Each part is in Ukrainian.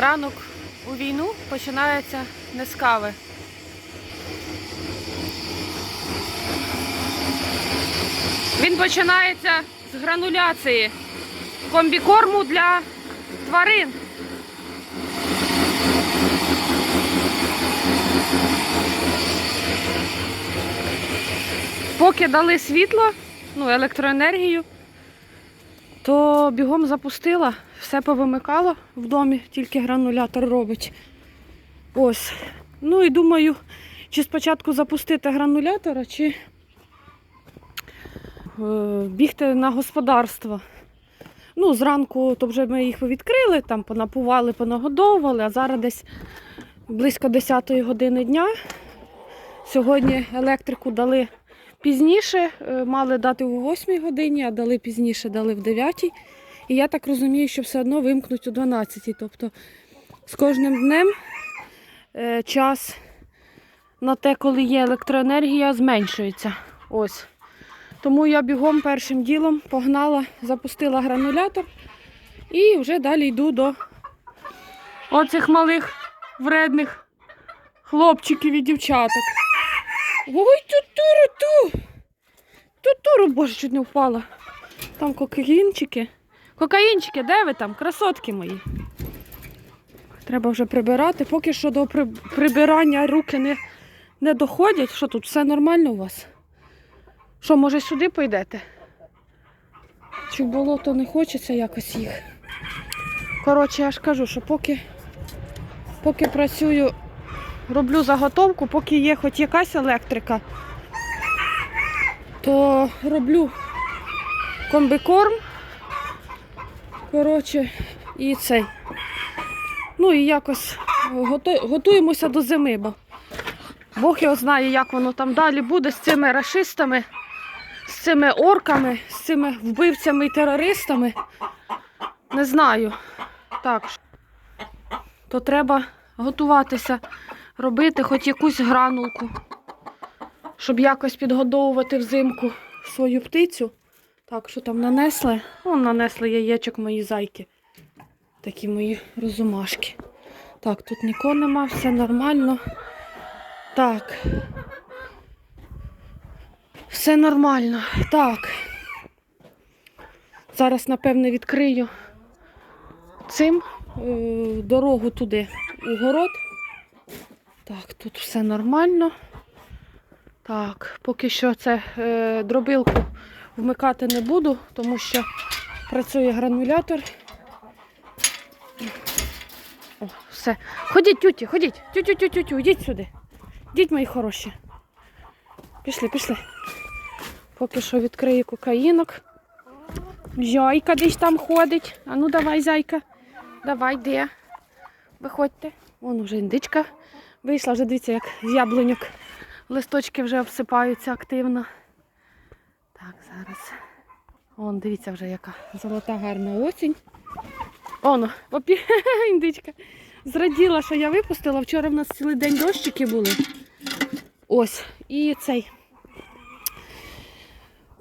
Ранок у війну починається не з кави. Він починається з грануляції комбікорму для тварин. Поки дали світло, ну, електроенергію, то бігом запустила, все повимикала в домі, тільки гранулятор робить. Ось. Ну і думаю, чи спочатку запустити гранулятора, чи е, бігти на господарство. Ну, зранку то вже ми їх відкрили, там понапували, понагодовували, а зараз десь близько 10 години дня. Сьогодні електрику дали пізніше, е, мали дати о 8 годині, а дали пізніше, дали в 9. І я так розумію, що все одно вимкнуть о 12. Тобто з кожним днем е, час на те, коли є електроенергія, зменшується. Ось. Тому я бігом першим ділом погнала, запустила гранулятор і вже далі йду до оцих малих вредних хлопчиків і дівчаток. Ой, тутуру-ту! Тутуру, боже, чуть не впала. Там кокаїнчики. Кокаїнчики, де ви там? Красотки мої. Треба вже прибирати. Поки що до при- прибирання руки не, не доходять. Що тут, все нормально у вас? Що, може, сюди пойдете? Чи в болото не хочеться якось їх. Коротше, я ж кажу, що поки, поки працюю, роблю заготовку, поки є хоч якась електрика, то роблю комбікорм. Коротше, і цей. Ну і якось готуємося до зими, бо Бог його знає, як воно там далі буде з цими рашистами, з цими орками, з цими вбивцями і терористами. Не знаю. Так. То треба готуватися, робити хоч якусь гранулку, щоб якось підгодовувати взимку свою птицю. Так, що там нанесли? Вон нанесли яєчок мої зайки. Такі мої розумашки. Так, тут нікого нема, все нормально. Так. Все нормально. Так. Зараз, напевне, відкрию цим е, дорогу туди у город. Так, тут все нормально. Так, поки що це е, дробилку вмикати не буду, тому що працює гранулятор. О, все. Ходіть, тюті, ходіть. Тютю, тютю, йдіть сюди. Йдіть, мої хороші. Пішли, пішли. Поки що відкрию кокаїнок. Зайка десь там ходить. А ну давай, зайка. Давай, де? Виходьте. Вон вже індичка вийшла, вже дивіться, як з яблуньок листочки вже обсипаються активно. Так, зараз. Вон, дивіться вже, яка золота гарна осінь. Оно, попі... індичка. Зраділа, що я випустила. Вчора в нас цілий день дощики були. Ось. І цей.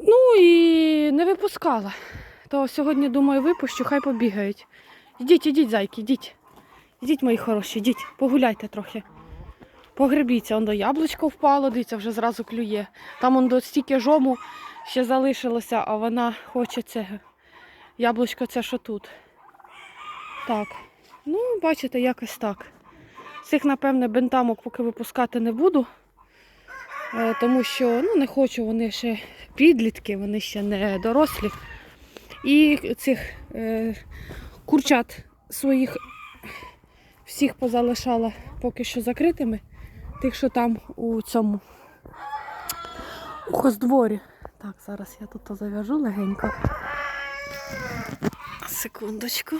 Ну і не випускала. То сьогодні, думаю, випущу, хай побігають. Йдіть, ідіть, зайки, йдіть. Йдіть, мої хороші, йдіть, погуляйте трохи. Погребіться, он до яблучко впало, дивіться, вже зразу клює. Там он до стільки жому ще залишилося, а вона хоче це яблучко це що тут. Так. Ну, бачите, якось так. Цих, напевне, бентамок поки випускати не буду. Е, Тому що ну, не хочу, вони ще підлітки, вони ще не дорослі. І цих е, курчат своїх всіх позалишала поки що закритими. Тих, що там у цьому у хоздворі. Так, зараз я тут зав'яжу легенько. Секундочку.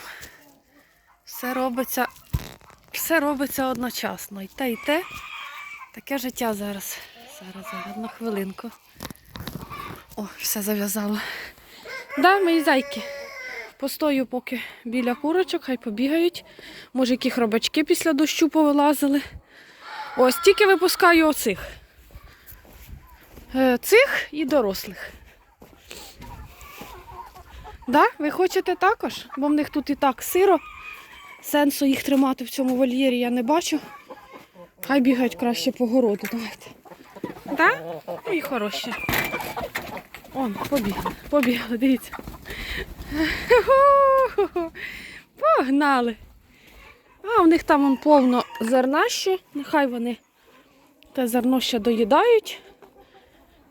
Все робиться, все робиться одночасно. І те, і те. Таке життя зараз. Зараз, зараз, на хвилинку. О, все зав'язала. Да, мої зайки. Постою поки біля курочок, хай побігають. Може, які хробачки після дощу повилазили. Ось тільки випускаю оцих. Е, Цих і дорослих. Да? Ви хочете також? Бо в них тут і так сиро. сенсу їх тримати в цьому вольєрі я не бачу. Хай бігають краще по городу. Давайте. Так? І хороші. Он, побігли, побігли, дивіться. Погнали. А у них там он повно зерна ще. Нехай вони те зерно ще доїдають.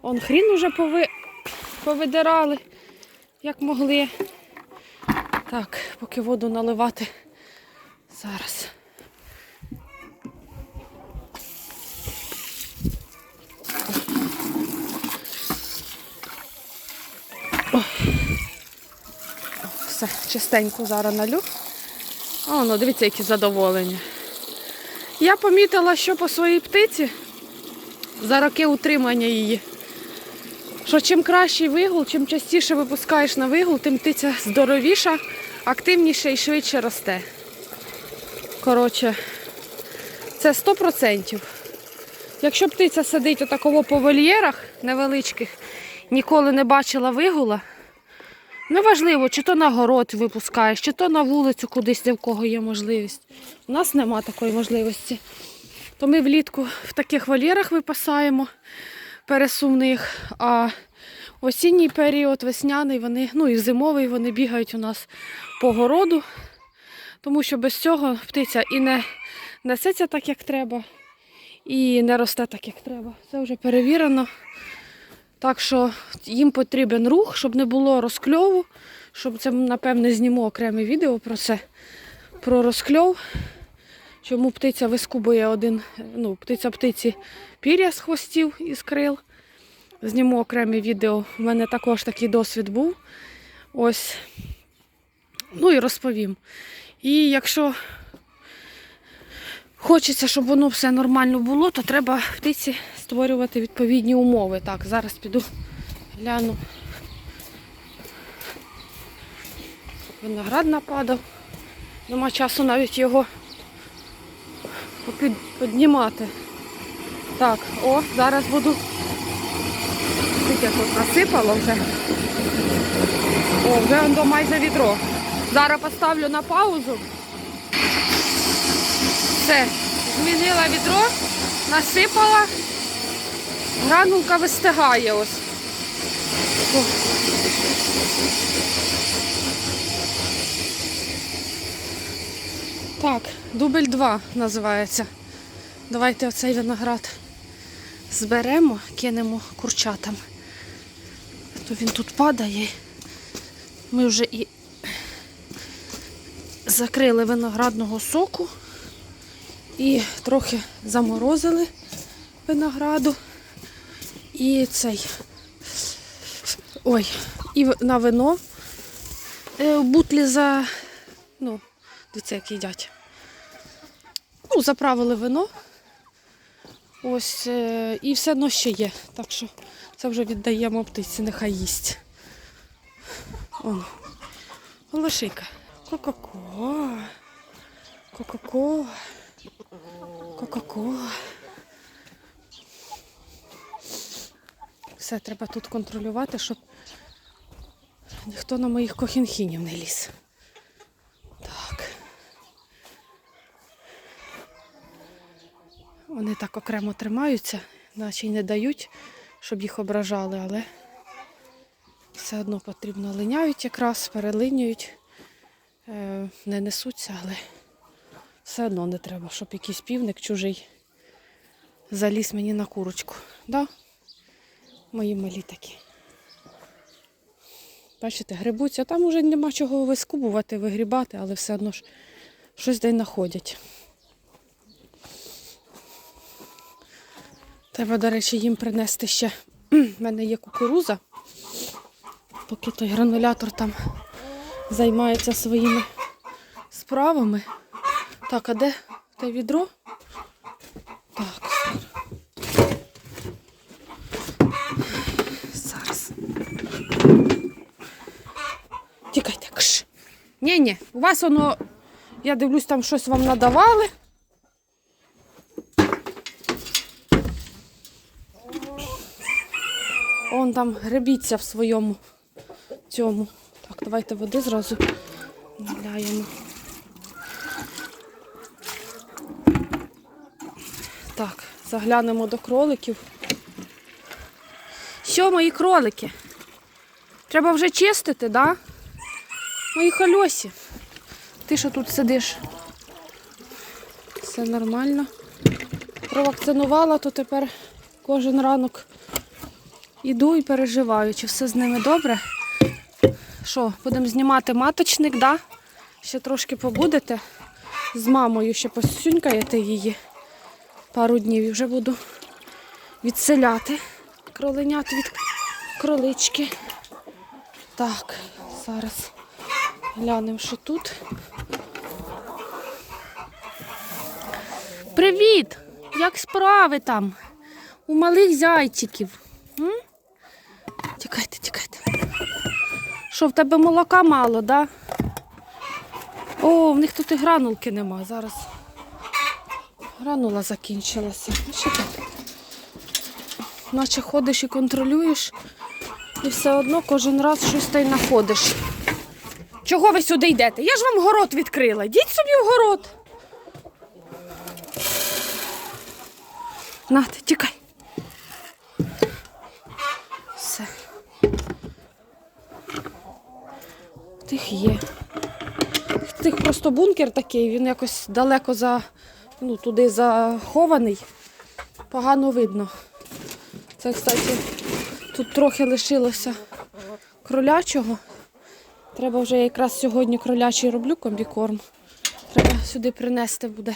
Он хрін уже пови... повидирали, як могли. Так, поки воду наливати зараз. Все, чистенько зараз налю. О, ну дивіться, які задоволені. Я помітила, що по своїй птиці за роки утримання її. Що чим кращий вигул, чим частіше випускаєш на вигул, тим птиця здоровіша, активніше і швидше росте. Коротше, це 100%. Якщо птиця сидить отаково по вольєрах невеличких, ніколи не бачила вигула, Неважливо, чи то на город випускаєш, чи то на вулицю кудись, де в кого є можливість. У нас нема такої можливості. То ми влітку в таких вольєрах випасаємо пересувних, а осінній період, весняний, вони, ну і зимовий вони бігають у нас по городу, тому що без цього птиця і не несеться так, як треба, і не росте так, як треба. Це вже перевірено. Так що їм потрібен рух, щоб не було розкльову, щоб це, напевне, зніму окреме відео про це, про розкльов. Чому птиця вискубує один, ну, птиця птиці пір'я з хвостів і з крил. Зніму окреме відео. У мене також такий досвід був. Ось. Ну і розповім. І якщо хочеться, щоб воно все нормально було, то треба птиці створювати відповідні умови. Так, зараз піду гляну. Виноград нападав. Нема часу навіть його піднімати. Так, о, зараз буду. Скільки тут насипало вже. О, вже воно майже відро. Зараз поставлю на паузу. Все, змінила відро, насипала. Гранулка вистигає ось. Так, дубль 2 називається. Давайте оцей виноград зберемо, кинемо курчатам. То він тут падає. Ми вже і закрили виноградного соку і трохи заморозили винограду. І цей. Ой, і на вино е, в бутлі за. Ну, дивіться, як їдять. Ну, заправили вино. Ось, е, і все одно ще є. Так що це вже віддаємо птиці, нехай їсть. Он. Лошика. Ко-ко-ко. Ко-ко-ко. Ко-ко-ко. Все, треба тут контролювати, щоб ніхто на моїх кохінхінів не ліз. Так. Вони так окремо тримаються, наче й не дають, щоб їх ображали, але все одно потрібно линяють якраз, перелинюють, е, не несуться, але все одно не треба, щоб якийсь півник чужий заліз мені на курочку. Да? Мої малі такі. Бачите, грибуться, там уже нема чого вискубувати, вигрібати, але все одно ж щось де й знаходять. Треба, до речі, їм принести ще. У мене є кукуруза. Поки той гранулятор там займається своїми справами. Так, а де те відро? Так. Зараз. Тікайте. Кш. Ні, ні, у вас воно, я дивлюсь, там щось вам надавали. Он там гребіться в своєму цьому. Так, давайте води зразу наляємо. Заглянемо до кроликів. Що, мої кролики? Треба вже чистити, да? Мої хальосі. Ти що тут сидиш? Все нормально. Провакцинувала, то тепер кожен ранок іду і переживаю, чи все з ними добре. Що, будемо знімати маточник, да? Ще трошки побудете. З мамою ще посюнькаєте її пару днів і вже буду відселяти кроленят від кролички. Так, зараз глянемо, що тут. Привіт! Як справи там? У малих зайчиків. М? Тікайте, тікайте. Що, в тебе молока мало, да? О, в них тут і гранулки нема. Зараз гранула закінчилася. Наче ходиш і контролюєш, і все одно кожен раз щось та й знаходиш. Чого ви сюди йдете? Я ж вам город відкрила. Йдіть собі в город. Нате, тікай. Все. Тих є. Тих просто бункер такий, він якось далеко за, ну, туди захований. Погано видно. Це, кстати, тут трохи лишилося кролячого. Треба вже якраз сьогодні кролячий роблю комбікорм. Треба сюди принести буде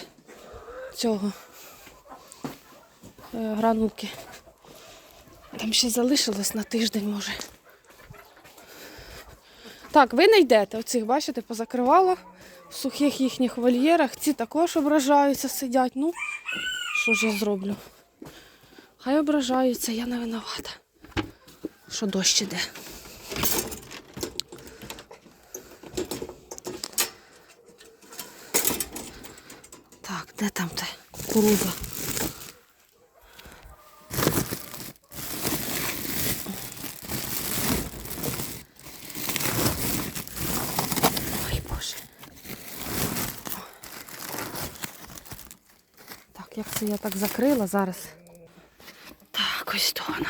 цього е, гранулки. Там ще залишилось на тиждень, може. Так, ви не йдете. Оцих, бачите, позакривала в сухих їхніх вольєрах. Ці також ображаються, сидять. Ну, що ж я зроблю? Хай ображаються, я не винувата. Що дощ іде. Так, де там те кукуруза? Ой, Боже. Так, як це я так закрила зараз? Так, ось то вона.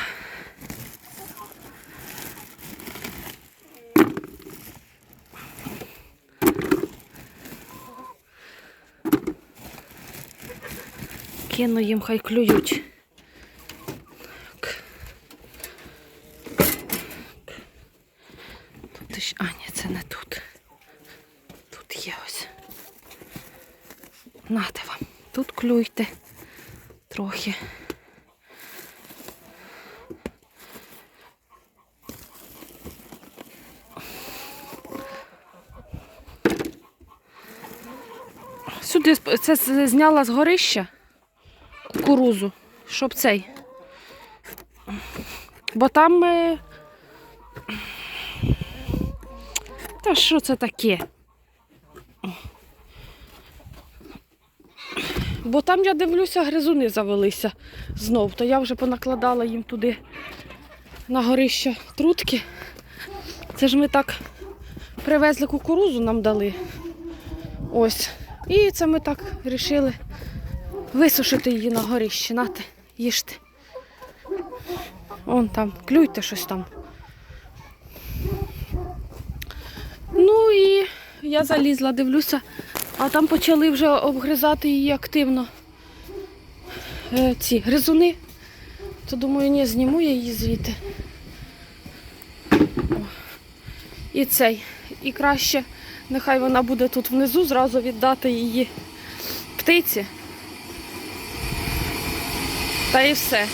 Кину їм, хай клюють. Тут ще... А, ні, це не тут. Тут є ось. Нате вам. Тут клюйте трохи. Сюди це зняла з горища кукурузу, щоб цей. Бо там. Та що це таке? Бо там, я дивлюся, гризуни завелися знов, то я вже понакладала їм туди на горище трутки. Це ж ми так привезли кукурузу, нам дали. Ось. І це ми так вирішили висушити її на горищі. Нате, їжте. Вон там, клюйте щось там. Ну і я залізла, дивлюся, а там почали вже обгризати її активно. Е, ці гризуни. То думаю, ні, зніму я її звідти. І цей. І краще, нехай вона буде тут внизу, зразу віддати її птиці. Та і все.